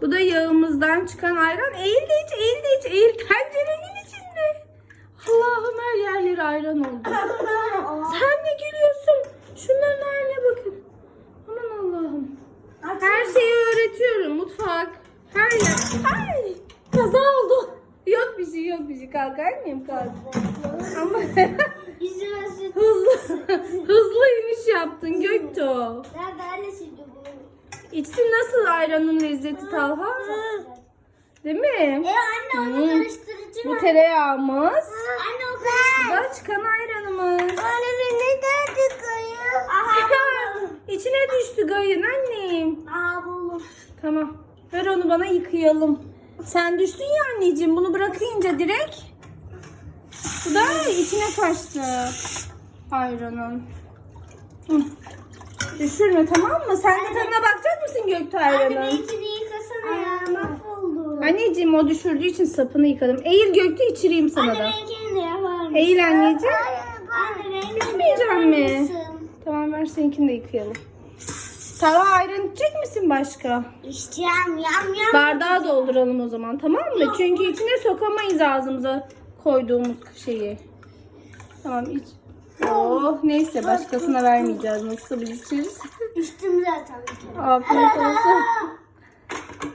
Bu da yağımızdan çıkan ayran. Eğil de iç, eğil de iç. Eğil tencerenin içinde. Allah'ım her yerleri ayran oldu. Sen ne gülüyorsun? Şunların haline bakın. Aman Allah'ım. Her şeyi öğretiyorum. Mutfak. Her yer. Ay! Kaza oldu. Yok bir şey yok bir şey. Kalkar mıyım? Kalk. Ama hızlı, hızlı iniş yaptın Göktuğ. Nerede anne sütü bu? İçtin nasıl ayranın lezzeti Talha? Değil mi? E anne onu Hmm. karıştırıcı Bu var. tereyağımız. Anne o Bu karıştırıcı. da çıkan ayranımız. Anne beni nerede koyuyor? Aha. İçine düştü gayın annem. Aa buldum. Tamam. Ver onu bana yıkayalım. Sen düştün ya anneciğim. Bunu bırakınca direkt. Bu da içine kaçtı. Ayranın. Hı. Düşürme tamam mı? Sen de tadına bakacak mısın Göktuğ Anne ayranın? benimkini yıkasana ya. Mahvoldu. Anneciğim o düşürdüğü için sapını yıkadım. Eğil Göktuğ içireyim sana Anne da. benimkini de yapar mısın? Eğil anneciğim. Anne benimkini de yapar mi? mısın? Tamam ver seninkini de yıkayalım. Tava ayran içecek misin başka? İçeceğim yam yam. Bardağı dolduralım o zaman tamam mı? Çünkü içine sokamayız ağzımıza koyduğumuz şeyi. Tamam iç. Oh neyse başkasına vermeyeceğiz. Nasıl biz içeriz? İçtim zaten bir kere. Afiyet olsun.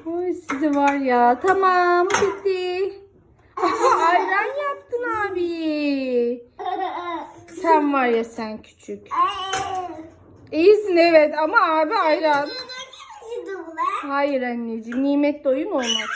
Oy sizi var ya. Tamam bitti. Ayran yaptın abi. Sen var ya sen küçük. İyisin evet ama abi ayran. Hayır anneciğim nimet doyum olmaz.